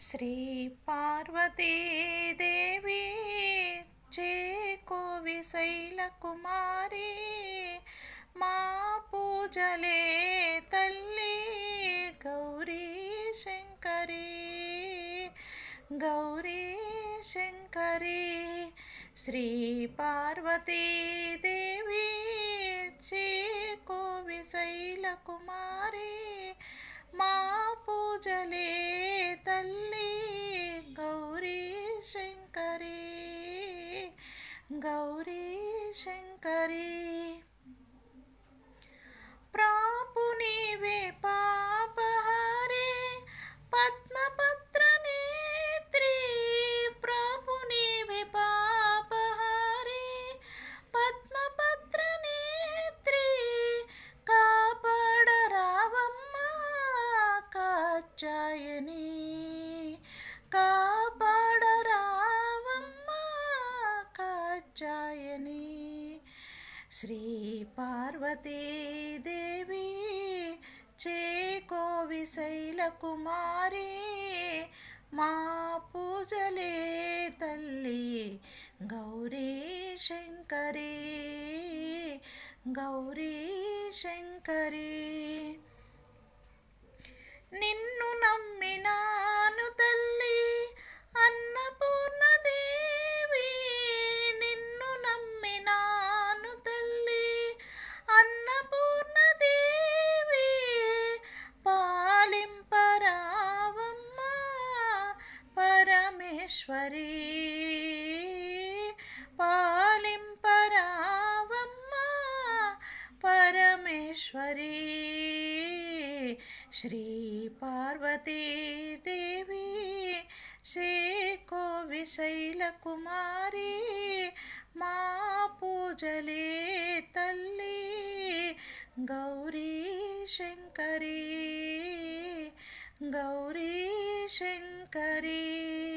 శ్రీ పార్వతీదేవి చేకోవి శైలకుమారి మా పూజలే తల్లి గౌరీ శంకరి. గౌరీ శంకరి శ్రీ పార్వతీదేవి చేకోవి శైలకుమారి మా పూజలే గౌరీ శంకరి శ్రీ పార్వతీదేవి చేకోవి శైలకుమారి మా పూజలే తల్లి గౌరీ శంకరీ గౌరీ శంకరీ. పరమేశ్వరి పాలింపరావమ్మా పరమేశ్వరీ. శ్రీ పార్వతీదేవి శ్రీ కోవిశైల కుమారి మా పూజలే తల్లి గౌరీ శంకరీ. గౌరీ శంకరి.